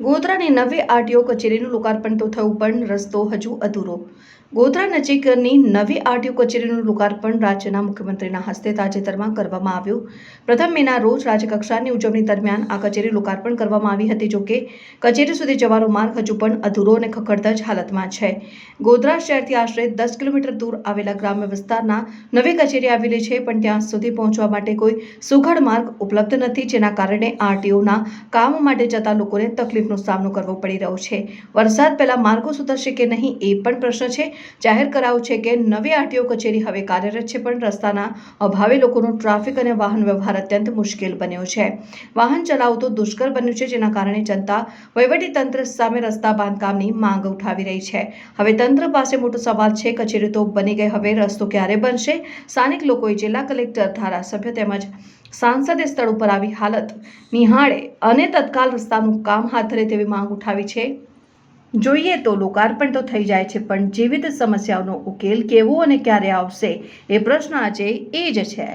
ગોધરાની નવી આરટીઓ કચેરીનું લોકાર્પણ તો થયું પણ રસ્તો હજુ અધૂરો. ગોધરા નજીકની નવી આરટીઓ કચેરીનું લોકાર્પણ રાજ્યના મુખ્યમંત્રીના હસ્તે તાજેતરમાં કરવામાં આવ્યું. પ્રથમ મેના રોજ રાજ્યકક્ષાની ઉજવણી દરમિયાન આ કચેરી લોકાર્પણ કરવામાં આવી હતી, જોકે કચેરી સુધી જવાનો માર્ગ હજુ પણ અધૂરો અને ખખડધજ હાલતમાં છે. ગોધરા શહેરથી આશરે દસ કિલોમીટર દૂર આવેલા ગ્રામ્ય વિસ્તારના નવી કચેરી આવેલી છે, પણ ત્યાં સુધી પહોંચવા માટે કોઈ સુઘડ માર્ગ ઉપલબ્ધ નથી, જેના કારણે આરટીઓના કામ માટે જતા લોકોને તકલીફનો સામનો કરવો પડી રહ્યો છે. વરસાદ પહેલા માર્ગો સુધરશે કે નહીં એ પણ પ્રશ્ન છે. જાહેર કરાયું છે કે નવી આરટીઓ કચેરી હવે કાર્યરત છે, પણ રસ્તાના અભાવે લોકોનો ટ્રાફિક અને વાહન વ્યવહાર અત્યંત મુશ્કેલ બન્યો છે. વાહન ચલાવવું દુષ્કર બન્યું છે, જેના કારણે જનતા તંત્ર સામે રસ્તા બાંધકામની માંગ ઉઠાવી રહી છે. હવે તંત્ર પાસે મોટો સવાલ છે, કચેરી તો બની ગઈ, હવે રસ્તો ક્યારે બનશે? સ્થાનિક લોકોએ જિલ્લા કલેક્ટર, ધારાસભ્ય તેમજ સાંસદે સ્થળ ઉપર આવી હાલત નિહાળે અને તત્કાલ રસ્તાનું કામ હાથ ધરે તેવી માંગ ઉઠાવી છે. જોઈએ તો લોકાર્પણ તો થઈ જાય છે, પણ જીવિત સમસ્યાઓનો ઉકેલ કેવો અને ક્યારે આવશે એ પ્રશ્ન આજે એ જ છે.